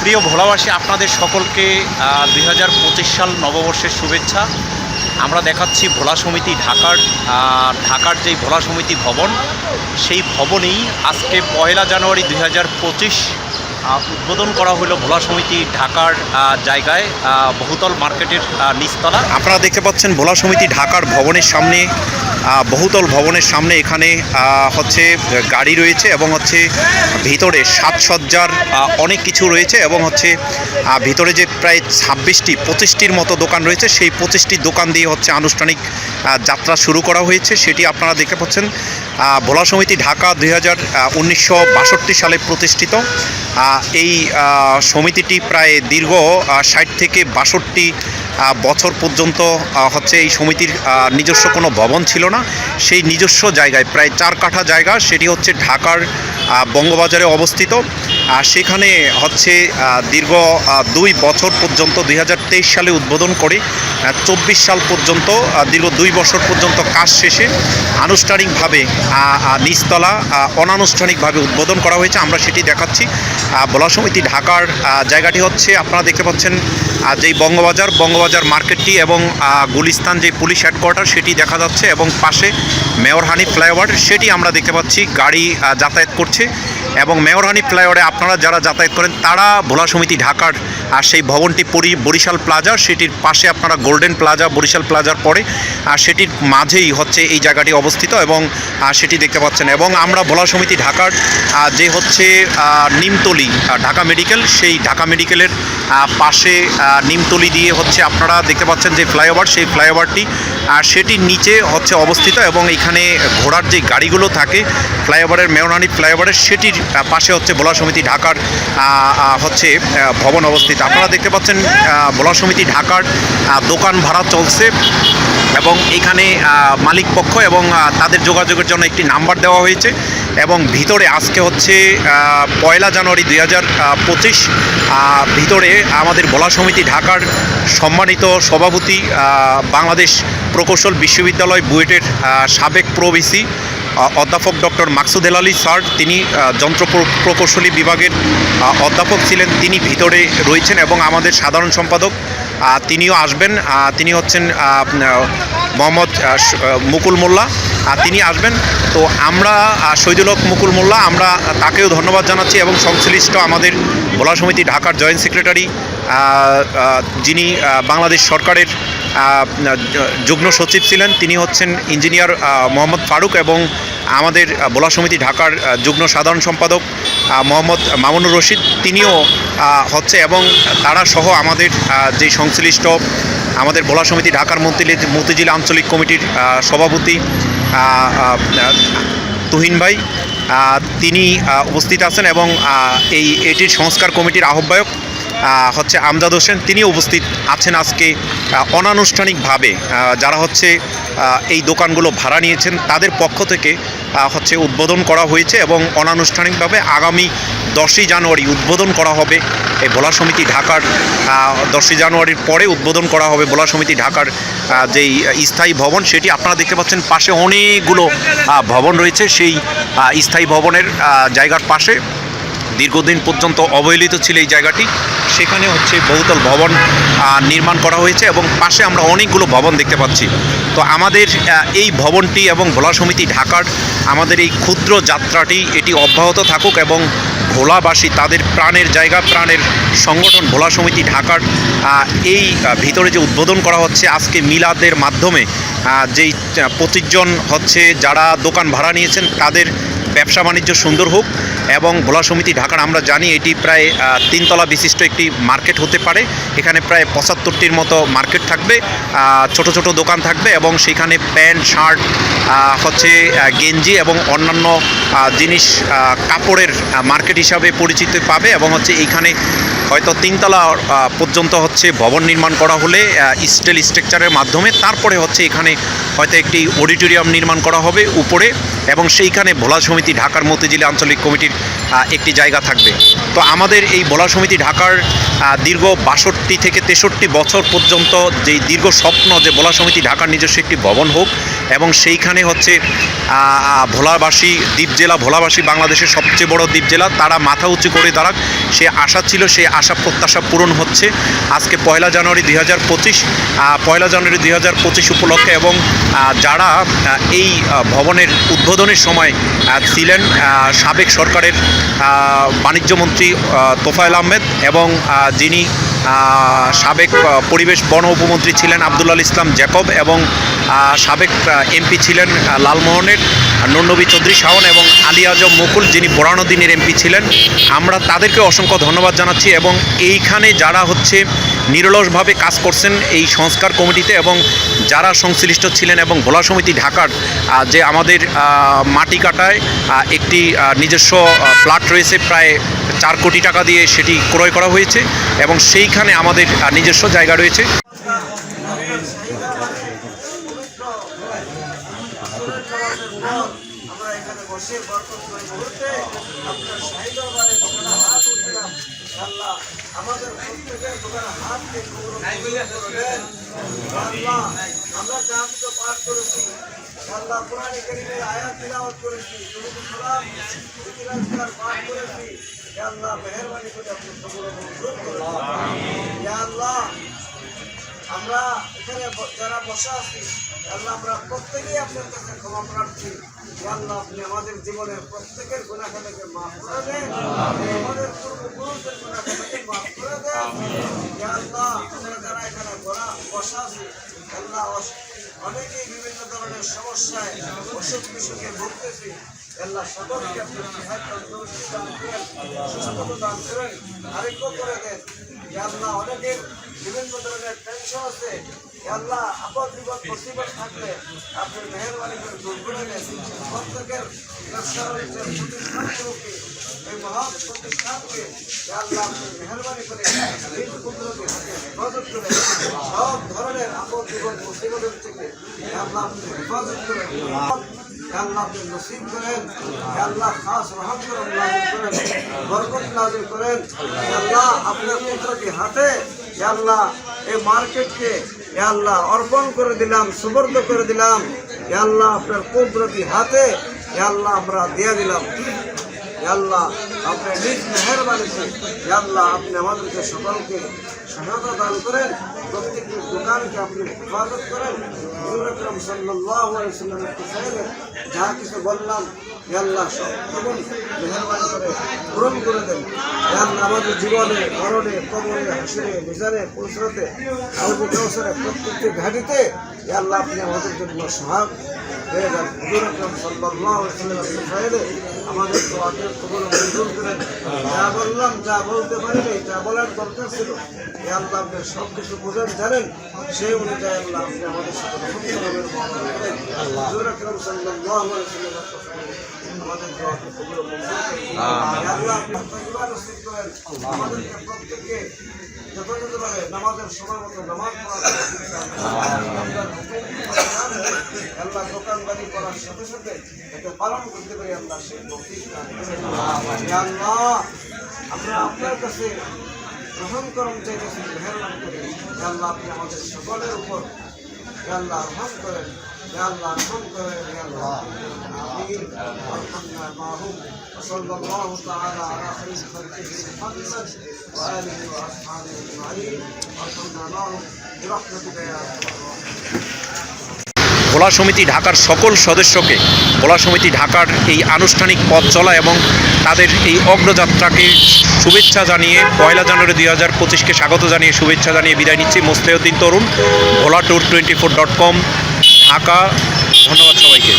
প্রিয় ভোলাবাসী, আপনাদের সকলকে দুই হাজার পঁচিশ সাল নববর্ষের শুভেচ্ছা। আমরা দেখাচ্ছি ভোলা সমিতি ঢাকার ঢাকার যেই ভোলা সমিতি ভবন, সেই ভবনেই আজকে পয়লা জানুয়ারি দুই হাজার পঁচিশ উদ্বোধন করা হলো ভোলা সমিতি ঢাকার জায়গায় বহুতল মার্কেটের নিচতলা। আপনারা দেখতে পাচ্ছেন ভোলা সমিতি ঢাকার ভবনের সামনে বহুতল ভবনের সামনে এখানে হচ্ছে গাড়ি রয়েছে এবং হচ্ছে ভিতরে সাজসজ্জার অনেক কিছু রয়েছে এবং হচ্ছে ভিতরে যে প্রায় ছাব্বিশটি, পঁচিশটির মতো দোকান রয়েছে, সেই পঁচিশটি দোকান দিয়ে হচ্ছে আনুষ্ঠানিক যাত্রা শুরু করা হয়েছে। সেটি আপনারা দেখতে পাচ্ছেন। ভোলা সমিতি ঢাকা দুই হাজার সালে প্রতিষ্ঠিত। এই সমিতিটি প্রায় দীর্ঘ ষাট থেকে বাষট্টি বছর পর্যন্ত হচ্ছে এই সমিতির নিজস্ব কোনো ভবন ছিল না। সেই নিজস্ব জায়গায়, প্রায় চার কাঠা জায়গা, সেটি হচ্ছে ঢাকার বঙ্গবাজারে অবস্থিত। সেখানে হচ্ছে দীর্ঘ দুই বছর পর্যন্ত দু হাজার তেইশ সালে উদ্বোধন করে চব্বিশ সাল পর্যন্ত দীর্ঘ দুই বছর পর্যন্ত কাজ শেষে আনুষ্ঠানিকভাবে নিচতলা অনানুষ্ঠানিকভাবে উদ্বোধন করা হয়েছে। আমরা সেটি দেখাচ্ছি। বলা সমিতি ঢাকার জায়গাটি হচ্ছে, আপনারা দেখতে পাচ্ছেন যেই বঙ্গবাজার বঙ্গবাজার মার্কেটটি এবং গুলিস্তান যে পুলিশ হেডকোয়ার্টার, সেটি দেখা যাচ্ছে এবং পাশে মেয়রহানি ফ্লাইওভার, সেটি আমরা দেখতে পাচ্ছি। গাড়ি যাতায়াত করছে। এবং মেয়র হানি ফ্লাইওভারে আপনারা যারা যাতায়াত করেন তারা ভোলা সমিতি ঢাকার আর সেই ভবনটি বরিশাল প্লাজা, সেটির পাশে আপনারা গোল্ডেন প্লাজা, বরিশাল প্লাজার পরে, আর সেটির মাঝেই হচ্ছে এই জায়গাটি অবস্থিত এবং সেটি দেখতে পাচ্ছেন। এবং আমরা ভোলা সমিতি ঢাকার যে হচ্ছে নিমতলি ঢাকা মেডিকেল, সেই ঢাকা মেডিকেলের পাশে নিমতলি দিয়ে হচ্ছে আপনারা দেখতে পাচ্ছেন যে ফ্লাইওভার, সেই ফ্লাইওভারটি, আর সেটির নিচে হচ্ছে অবস্থিত এবং এখানে ঘোড়ার যে গাড়িগুলো থাকে, ফ্লাইওভারের মেয়রানি ফ্লাইওভারের, সেটির পাশে হচ্ছে ভোলা সমিতি ঢাকার হচ্ছে ভবন অবস্থিত। আপনারা দেখতে পাচ্ছেন ভোলা সমিতি ঢাকার দোকান ভাড়া চলছে এবং এখানে মালিক পক্ষ এবং তাদের যোগাযোগের জন্য একটি নাম্বার দেওয়া হয়েছে এবং ভিতরে আজকে হচ্ছে পয়লা জানুয়ারি দুই হাজার পঁচিশ ভিতরে আমাদের বলা সমিতি ঢাকার সম্মানিত সভাপতি বাংলাদেশ প্রকৌশল বিশ্ববিদ্যালয় বুয়েটের সাবেক প্রভিসি অধ্যাপক ডক্টর মাকসুদ হেল আলী স্যার তিনি যন্ত্র প্রকৌশলী বিভাগের অধ্যাপক ছিলেন তিনি ভিতরে রয়েছেন এবং আমাদের সাধারণ সম্পাদক তিনিও আসবেন তিনি হচ্ছেন মোহাম্মদ মুকুল মোল্লা তিনি আসবেন। তো আমরা আহ, শহীদুল হক মুকুল মোল্লা আমরা তাকেও ধন্যবাদ জানাচ্ছি এবং সংশ্লিষ্ট আমাদের ভোলা সমিতি ঢাকার জয়েন্ট সেক্রেটারি যিনি বাংলাদেশ সরকারের যুগ্ম সচিব ছিলেন। তিনি হচ্ছেন ইঞ্জিনিয়ার মোহাম্মদ ফারুক এবং আমাদের ভোলা সমিতি ঢাকার যুগ্ম সাধারণ সম্পাদক মোহাম্মদ মামুনুর রশিদ। তিনিও হচ্ছে এবং তারা সহ আমাদের যে সংশ্লিষ্ট আমাদের ভোলা সমিতি ঢাকার মন্ত্রী মতিঝিল আঞ্চলিক কমিটির সভাপতি তুহিন ভাই তিনি উপস্থিত আছেন এবং এই এটির সংস্কার কমিটির আহ্বায়ক। আহ, হচ্ছে আমজাদ হোসেন তিনি উপস্থিত আছেন আজকে অনানুষ্ঠানিকভাবে। যারা হচ্ছে এই দোকানগুলো ভাড়া নিয়েছেন, তাদের পক্ষ থেকে হচ্ছে উদ্বোধন করা হয়েছে এবং অনানুষ্ঠানিকভাবে আগামী দশই জানুয়ারি উদ্বোধন করা হবে। এই ভোলা সমিতি ঢাকার দশই জানুয়ারির পরে উদ্বোধন করা হবে ভোলা সমিতি ঢাকার যেই স্থায়ী ভবন, সেটি আপনারা দেখতে পাচ্ছেন পাশে অনেকগুলো ভবন রয়েছে। সেই স্থায়ী ভবনের জায়গার পাশে দীর্ঘদিন পর্যন্ত অবহেলিত ছিল এই জায়গাটি। সেখানে হচ্ছে বহুতল ভবন নির্মাণ করা হয়েছে এবং পাশে আমরা অনেকগুলো ভবন দেখতে পাচ্ছি। তো আমাদের এই ভবনটি এবং ভোলা সমিতি ঢাকার আমাদের এই ক্ষুদ্র যাত্রাটি, এটি অব্যাহত থাকুক এবং ভোলাবাসী তাদের প্রাণের জায়গা, প্রাণের সংগঠন ভোলা সমিতি ঢাকার এই ভিতরে যে উদ্বোধন করা হচ্ছে, আজকে মিলাদের মাধ্যমে যেই পঁচিশ জন হচ্ছে যারা দোকান ভাড়া নিয়েছেন, তাদের ব্যবসা বাণিজ্য সুন্দর হোক এবং ভোলা সমিতি ঢাকার আমরা জানি এটি প্রায় তিনতলা বিশিষ্ট একটি মার্কেট হতে পারে। এখানে প্রায় পঁচাত্তরটির মতো মার্কেট থাকবে ছোট ছোট দোকান থাকবে এবং সেখানে প্যান্ট, শার্ট হচ্ছে গেঞ্জি এবং অন্যান্য জিনিস কাপড়ের মার্কেট হিসাবে পরিচিতি পাবে এবং হচ্ছে এইখানে হয়তো তিনতলা পর্যন্ত হচ্ছে ভবন নির্মাণ করা হলে স্টিল স্ট্রাকচারের মাধ্যমে। তারপরে হচ্ছে এখানে হয়তো একটি অডিটোরিয়াম নির্মাণ করা হবে উপরে এবং সেইখানে ভোলা সমিতি ঢাকার মতিঝিল আঞ্চলিক কমিটির একটি জায়গা থাকবে। তো আমাদের এই ভোলা সমিতি ঢাকার দীর্ঘ বাষট্টি থেকে তেষট্টি বছর পর্যন্ত যেই দীর্ঘ স্বপ্ন যে ভোলা সমিতি ঢাকার নিজস্ব একটি ভবন হোক এবং সেইখানে হচ্ছে ভোলাবাসী, দ্বীপ জেলা ভোলাবাসী বাংলাদেশের সবচেয়ে বড় দ্বীপ জেলা, তারা মাথা উঁচু করে দাঁড়াক। সে আশা ছিল সেই আশা প্রত্যাশা পূরণ হচ্ছে। আজকে পয়লা জানুয়ারি দুই হাজার পঁচিশ পয়লা জানুয়ারি দুই হাজার পঁচিশ উপলক্ষে এবং যারা এই ভবনের উদ্বোধনের সময় ছিলেন সাবেক সরকারের বাণিজ্যমন্ত্রী তোফায়েল আহমেদ এবং যিনি সাবেক পরিবেশ বন উপমন্ত্রী ছিলেন আবদুল্লাল ইসলাম জ্যাকব এবং সাবেক এমপি ছিলেন লালমোহনের নন্নবী চৌধুরী শাওন এবং আলী আজম মুকুল যিনি দিনের এমপি ছিলেন। আমরা তাদেরকে অসংখ্য ধন্যবাদ জানাচ্ছি এবং এইখানে যারা হচ্ছে নিরলসভাবে কাজ করছেন এই সংস্কার কমিটিতে এবং যারা সংশ্লিষ্ট ছিলেন এবং ভোলা সমিতি ঢাকার যে আমাদের মাটি কাটায় একটি নিজস্ব প্লাট রয়েছে প্রায় চার কোটি টাকা দিয়ে সেটি ক্রয় করা হয়েছে এবং সেইখানে আমাদের নিজস্ব জায়গা রয়েছে। আমরা এখানে বসে বরকতময় মুহূর্তে আপনার শাহী দরবারে দোকানে হাত উঠলাম আল্লাহ আমাদের প্রত্যেকের দোকানে হাতকে আল্লাহ আমরা যা কিছু পাঠ করেছি আল্লাহ কোরআন কারীমের আয়াত তিলাওয়াত করেছি দুরূদ সালাম ইতিলাফার পাঠ করেছি আল্লাহ মেহরবানি করে আপনি সবগুলো মঞ্জুর করুন আল্লাহ আমরা এখানে যারা বসে আছি আল্লাহ আমরা প্রত্যেকেই আপনার কাছে ক্ষমা প্রার্থী। আল্লাহ আপনি আমাদের জীবনের প্রত্যেকের গুণাখাতাকে মাফ করে দেন। আমাদের পূর্বপুরুষদের গুণাখাতাকে মাফ করে দেন। আল্লাহ আমরা যারা এখানে বসা বসা আছি আল্লাহ অনেকেই বিভিন্ন ধরনের সমস্যায় অসুখ বিসুখে ভুগতেছি। আল্লাহ সকলকে আপনি সুস্থতা দান করেন আরোগ্য করে দেন। আল্লাহ অনেকের বিভিন্ন ধরনের টেনশন আছে আল্লাহ আপদ বিপদ মুসিবত থাকলে আপনি মেহরবানি করে দূর করে দেন। প্রত্যেকের প্রতিষ্ঠানগুলোকে এই মহান প্রতিষ্ঠানকে আল্লাহ আপনি মেহরবানি করে নিজ হাতে হেফাজত করে হেফাজত করে আপনি করেন করুন আপনার হাতে এই মার্কেটকে অর্পণ করে দিলাম সুবর্ধ করে দিলাম। আপনার কুদরতি হাতে আল্লাহ আমরা দিয়ে দিলাম। আল্লাহ আপনি নিজ মেহরবানিতে আল্লাহ, আপনি আমাদেরকে সকলকে সহায়তা দান করেন। প্রত্যেকটি দোকানকে আপনি হেফাজত করেন। আলাইহি সাল্লামের কুফাইলে যা কিছু বললাম আল্লাহ, সব কেমন মেহরবানি করে পূরণ করে দেন। আল্লাহ, আমাদের জীবনে, মরণে, কবরে, হাসরে মিজানে পুরস্কারতে আবু কাউসারে প্রত্যেকটি ঘাটিতে আল্লাহ, আপনি আমাদের জন্য সহায়ক হয়ে যান। আলাইহি সাল্লামের কুফাইলে আমাদের দোয়াকে কবুল মঞ্জুর করেন। যা বললাম যা বলতে পারিনি যা বলার দরকার ছিল এ আল্লাহ আপনি সব কিছু বোঝেন জানেন সেই অনুযায়ী আল্লাহ আপনি আমাদের সাথে আমাদের দোয়াকে কবুল মঞ্জুর করেন আল্লাহ আপনি আমাদেরকে প্রত্যেককে যথাযথভাবে নামাজের সময় মতো নামাজ আল্লাহ দোকানদারি করার সাথে সাথে এটা পালন করতে পারি আল্লাহ সেই আল্লাহ, আমরা আপনার কাছে গ্রহণ করম চাইতেছি, মেহরবানি করে। আপনি আমাদের সকলের উপর আল্লাহ রহম করেন। আল্লাহ রহম করেন ইয়া আল্লাহ আমিন وارحمنا معهم وصلى الله تعالى على خير خلقه محمد وآله وأصحابه أجمعين وارحمنا معهم برحمتك يا أرحم الراحمين ভোলা সমিতি ঢাকার সকল সদস্যকে ভোলা সমিতি ঢাকার এই আনুষ্ঠানিক পথ চলা এবং তাদের এই অগ্রযাত্রাকে শুভেচ্ছা জানিয়ে পয়লা জানুয়ারি দুই হাজার পঁচিশকে স্বাগত জানিয়ে শুভেচ্ছা জানিয়ে বিদায় নিচ্ছি Mostauddin Tarun Bhola tour twenty four dot com Dhaka ধন্যবাদ সবাইকে।